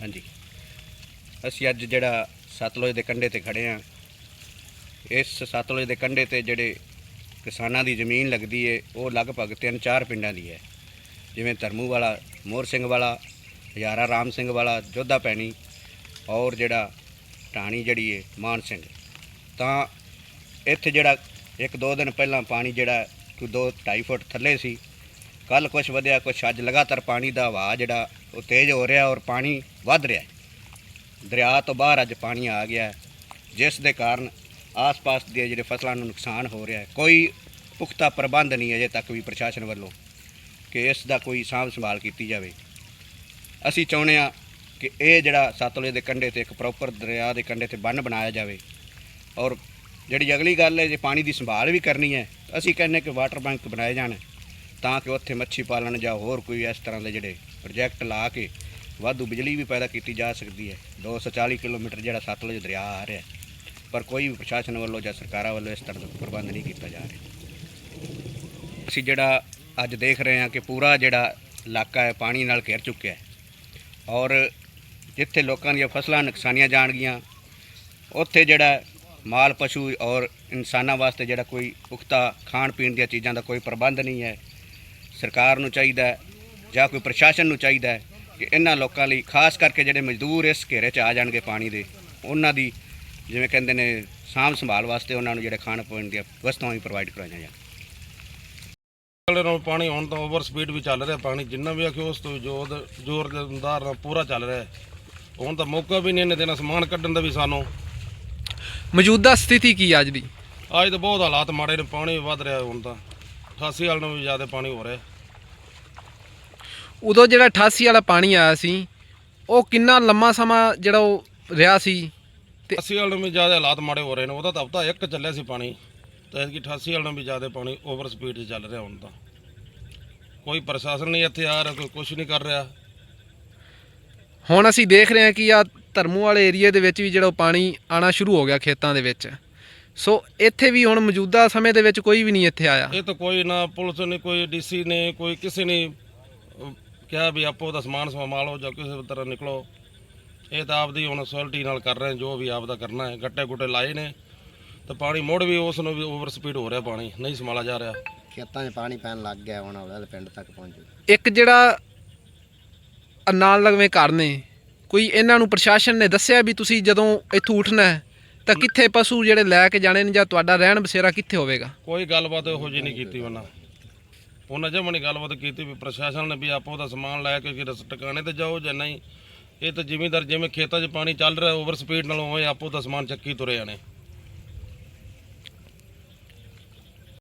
ਹਾਂਜੀ। ਅਸੀਂ ਅੱਜ ਜਿਹੜਾ ਸਤਲੁਜ ਦੇ ਕੰਢੇ ਤੇ ਖੜੇ ਆ, ਇਸ ਸਤਲੁਜ ਦੇ ਕੰਢੇ ਤੇ ਜਿਹੜੇ ਕਿਸਾਨਾਂ ਦੀ ਜ਼ਮੀਨ ਲੱਗਦੀ ਏ, ਉਹ ਲਗਭਗ ਤਿੰਨ ਚਾਰ ਪਿੰਡਾਂ ਦੀ ਹੈ ਜਿਵੇਂ ਧਰਮੂ ਵਾਲਾ ਮੋਹਰ ਸਿੰਘ ਵਾਲਾ, ਹਜ਼ਾਰਾ ਰਾਮ ਸਿੰਘ ਵਾਲਾ, ਜੋਧਾ ਪੈਣੀ ਔਰ ਜਿਹੜਾ ਟਾਣੀ ਜਿਹੜੀ ਏ, ਮਾਨ ਸਿੰਘ। ਤਾਂ ਇੱਥੇ ਜਿਹੜਾ ਇੱਕ ਦੋ ਦਿਨ ਪਹਿਲਾਂ ਪਾਣੀ ਜਿਹੜਾ, ਕੋਈ ਦੋ 2.5 ਫੁੱਟ ਥੱਲੇ ਸੀ ਕੱਲ ਕੁਛ ਵਧਿਆ, ਕੁਛ ਅੱਜ ਲਗਾਤਾਰ ਪਾਣੀ ਦਾ ਵਹਾਅ ਜਿਹੜਾ ਉਹ ਤੇਜ਼ ਹੋ ਰਿਹਾ ਔਰ ਪਾਣੀ ਵੱਧ ਰਿਹਾ ਦਰਿਆ ਤੋਂ ਬਾਹਰ ਅੱਜ ਪਾਣੀ ਆ ਗਿਆ ਜਿਸ ਦੇ ਕਾਰਨ ਆਸ-ਪਾਸ ਦੀਆਂ ਜਿਹੜੇ ਫਸਲਾਂ ਨੂੰ ਨੁਕਸਾਨ ਹੋ ਰਿਹਾ ਹੈ। ਕੋਈ ਪੁਖਤਾ ਪ੍ਰਬੰਧ ਨਹੀਂ ਅਜੇ ਤੱਕ ਵੀ ਪ੍ਰਸ਼ਾਸਨ ਵੱਲੋਂ ਕਿ ਇਸ ਦਾ ਕੋਈ ਸਾਂਭ ਸੰਭਾਲ ਕੀਤੀ ਜਾਵੇ। ਅਸੀਂ ਚਾਹੁੰਦੇ ਹਾਂ ਕਿ ਇਹ ਜਿਹੜਾ ਸਤਲੁਜ ਦੇ ਕੰਢੇ ਤੇ ਇੱਕ ਪ੍ਰੋਪਰ ਦਰਿਆ ਦੇ ਕੰਢੇ ਤੇ ਬੰਨ ਬਣਾਇਆ ਜਾਵੇ ਔਰ ਜਿਹੜੀ ਅਗਲੀ ਗੱਲ ਹੈ ਜੇ ਪਾਣੀ ਦੀ ਸੰਭਾਲ ਵੀ ਕਰਨੀ ਹੈ, ਅਸੀਂ ਕਹਿੰਦੇ ਕਿ ਵਾਟਰ ਬੈਂਕ ਬਣਾਏ ਜਾਣ। ਤਾਂ ਕਿ ਉੱਥੇ ਮੱਛੀ ਪਾਲਣ ਜਾਂ ਹੋਰ ਕੋਈ ਇਸ ਤਰ੍ਹਾਂ ਦੇ ਜਿਹੜੇ ਪ੍ਰੋਜੈਕਟ ਲਾ ਕੇ ਵਾਧੂ ਬਿਜਲੀ ਵੀ ਪੈਦਾ ਕੀਤੀ ਜਾ ਸਕਦੀ ਹੈ। 240 ਕਿਲੋਮੀਟਰ ਜਿਹੜਾ ਸਤਲੁਜ ਦਰਿਆ ਆ ਰਿਹਾ ਪਰ ਕੋਈ ਵੀ ਪ੍ਰਸ਼ਾਸਨ ਵੱਲੋਂ ਜਾਂ ਸਰਕਾਰਾਂ ਵੱਲੋਂ ਇਸ ਤਰ੍ਹਾਂ ਦਾ ਪ੍ਰਬੰਧ ਨਹੀਂ ਕੀਤਾ ਜਾ ਰਿਹਾ। ਅਸੀਂ ਜਿਹੜਾ ਅੱਜ ਦੇਖ ਰਹੇ ਹਾਂ ਕਿ ਪੂਰਾ ਜਿਹੜਾ ਇਲਾਕਾ ਹੈ, ਪਾਣੀ ਨਾਲ ਘਿਰ ਚੁੱਕਿਆ ਹੈ। ਔਰ ਜਿੱਥੇ ਲੋਕਾਂ ਦੀਆਂ ਫਸਲਾਂ ਨੁਕਸਾਨੀਆਂ ਜਾਣਗੀਆਂ, ਉੱਥੇ ਜਿਹੜਾ ਮਾਲ ਪਸ਼ੂ ਔਰ ਇਨਸਾਨਾਂ ਵਾਸਤੇ ਜਿਹੜਾ ਕੋਈ ਪੁਖਤਾ ਖਾਣ ਪੀਣ ਦੀਆਂ ਚੀਜ਼ਾਂ ਦਾ ਕੋਈ ਪ੍ਰਬੰਧ ਨਹੀਂ ਹੈ ਸਰਕਾਰ ਨੂੰ ਚਾਹੀਦਾ ਹੈ ਜਾਂ ਕੋਈ ਪ੍ਰਸ਼ਾਸਨ ਨੂੰ ਚਾਹੀਦਾ ਹੈ ਕਿ ਇਹਨਾਂ ਲੋਕਾਂ ਲਈ ਖਾਸ ਕਰਕੇ ਜਿਹੜੇ ਮਜ਼ਦੂਰ ਇਸ ਘੇਰੇ 'ਚ ਆ ਜਾਣਗੇ ਪਾਣੀ ਦੇ ਉਹਨਾਂ ਦੀ ਜਿਵੇਂ ਕਹਿੰਦੇ ਨੇ ਸਾਂਭ ਸੰਭਾਲ ਵਾਸਤੇ ਉਹਨਾਂ ਨੂੰ ਜਿਹੜੇ ਖਾਣ ਪੀਣ ਦੀਆਂ ਵਸਤੂਆਂ ਵੀ ਪ੍ਰੋਵਾਈਡ ਕਰਾਈਆਂ ਜਾਣ। ਚੱਲ ਰਿਹਾ ਪਾਣੀ ਹੁਣ ਤਾਂ ਓਵਰ ਸਪੀਡ ਵੀ ਚੱਲ ਰਿਹਾ ਪਾਣੀ ਜਿੰਨਾ ਵੀ ਆਖਿਓ ਉਸ ਤੋਂ ਜ਼ੋਰ ਜ਼ੋਰਦਾਰ ਨਾਲ ਪੂਰਾ ਚੱਲ ਰਿਹਾ ਹੈ। ਹੁਣ ਤਾਂ ਮੌਕਾ ਵੀ ਨਹੀਂ ਇਹਨੇ ਦੇਣਾ ਸਮਾਨ ਕੱਢਣ ਦਾ ਵੀ ਸਾਨੂੰ। ਮੌਜੂਦਾ ਸਥਿਤੀ ਕੀ ਹੈ ਅੱਜ ਦੀ? ਅੱਜ ਤਾਂ ਬਹੁਤ ਹਾਲਾਤ ਮਾੜੇ ਨੇ ਪਾਣੀ ਵੱਧ ਰਿਹਾ ਹੁਣ ਤਾਂ। 88 ਵਾਲ ਨੂੰ ਵੀ ਜ਼ਿਆਦਾ ਪਾਣੀ ਹੋ ਰਿਹਾ। ਉਦੋਂ ਜਿਹੜਾ 88 ਵਾਲਾ ਪਾਣੀ ਆਇਆ ਸੀ ਉਹ ਕਿੰਨਾ ਲੰਮਾ ਸਮਾਂ ਜਿਹੜਾ ਉਹ ਰਿਹਾ ਸੀ? 80 ਵਾਲ ਨੂੰ ਵੀ ਜ਼ਿਆਦਾ ਹਾਲਾਤ ਮਾੜੇ ਹੋ ਰਹੇ ਨੇ ਉਹਦਾ ਤਾਂ ਹਫਤਾ ਇੱਕ ਚੱਲਿਆ ਸੀ ਪਾਣੀ। ਤਾਂ ਐਤਕੀ 88 ਵਾਲ ਨੂੰ ਵੀ ਜ਼ਿਆਦਾ ਪਾਣੀ ਓਵਰ ਸਪੀਡ 'ਚ ਚੱਲ ਰਿਹਾ ਹੁਣ ਤਾਂ। ਕੋਈ ਪ੍ਰਸ਼ਾਸਨ ਨਹੀਂ ਇੱਥੇ ਆ ਰਿਹਾ ਕੋਈ ਕੁਝ ਨਹੀਂ ਕਰ ਰਿਹਾ। ਹੁਣ ਅਸੀਂ ਦੇਖ ਰਹੇ ਹਾਂ ਕਿ ਆ ਧਰਮੂ ਵਾਲੇ ਏਰੀਏ ਦੇ ਵਿੱਚ ਵੀ ਜਿਹੜਾ ਪਾਣੀ ਆਣਾ ਸ਼ੁਰੂ ਹੋ ਗਿਆ ਖੇਤਾਂ ਦੇ ਵਿੱਚ। ਸੋ ਇੱਥੇ ਵੀ ਹੁਣ ਮੌਜੂਦਾ ਸਮੇਂ ਦੇ ਵਿੱਚ ਕੋਈ ਵੀ ਨਹੀਂ ਇੱਥੇ ਆਇਆ। ਇਹ ਤਾਂ ਕੋਈ ਨਾ ਪੁਲਿਸ ਨੇ ਕੋਈ ਡੀਸੀ ਨੇ ਕੋਈ ਕਿਸੇ ਨੇ ਅਹ, ਕਿਹਾ ਵੀ ਆਪੋ ਦਾ ਸਮਾਨ ਸੰਭਾਲੋ ਜਾਂ ਕਿਸੇ ਤਰ੍ਹਾਂ ਨਿਕਲੋ। ਇਹ ਤਾਂ ਆਪਦੀ ਹੁਣ ਸੋਲਟੀ ਨਾਲ ਕਰ ਰਹੇ ਜੋ ਵੀ ਆਪਦਾ ਕਰਨਾ ਹੈ। ਗੱਟੇ ਗੁੱਟੇ ਲਾਏ ਨੇ ਤੇ ਪਾਣੀ ਮੁੜ ਵੀ ਉਸ ਨੂੰ ਵੀ ਓਵਰ ਸਪੀਡ ਹੋ ਰਿਹਾ ਪਾਣੀ ਨਹੀਂ ਸੰਭਾਲਾ ਜਾ ਰਿਹਾ। ਖੇਤਾਂ 'ਚ ਪਾਣੀ ਪੈਣ ਲੱਗ ਗਿਆ ਹੁਣ ਉਹਦਾ ਪਿੰਡ ਤੱਕ ਪਹੁੰਚ ਇੱਕ ਜਿਹੜਾ ਨਾਲ ਲਗਵੇਂ ਘਰ ਨੇ ਕੋਈ ਇਹਨਾਂ ਨੂੰ ਪ੍ਰਸ਼ਾਸਨ ਨੇ ਦੱਸਿਆ ਵੀ ਤੁਸੀਂ ਜਦੋਂ ਇੱਥੋਂ ਉੱਠਣਾ ਹੈ? ਤਾਂ ਕਿੱਥੇ ਪਸ਼ੂ ਜਿਹੜੇ ਲੈ ਕੇ ਜਾਣੇ ਨੇ ਜਾਂ ਤੁਹਾਡਾ ਰਹਿਣ ਬਸੇਰਾ ਕਿੱਥੇ ਹੋਵੇਗਾ? ਕੋਈ ਗੱਲਬਾਤ ਇਹੋ ਜਿਹੀ ਨਹੀਂ ਕੀਤੀ ਉਹਨਾਂ। ਉਹਨਾਂ ਜਮਣੀ ਗੱਲਬਾਤ ਕੀਤੀ ਵੀ ਪ੍ਰਸ਼ਾਸਨ ਨੇ ਵੀ ਆਪੋ ਦਾ ਸਮਾਨ ਲੈ ਕੇ ਕਿ ਰਸ ਟਿਕਾਣੇ ਤੇ ਜਾਓ ਜਾਂ ਨਹੀਂ। ਇਹ ਤਾਂ ਜ਼ਿਮੀਂਦਾਰ ਜਿਵੇਂ ਖੇਤਾਂ 'ਚ ਪਾਣੀ ਚੱਲ ਰਿਹਾ ਓਵਰ ਸਪੀਡ ਨਾਲ ਉਵੇਂ ਆਪੋ ਦਾ ਸਮਾਨ ਚੱਕੀ ਤੁਰੇ ਜਾਣੇ।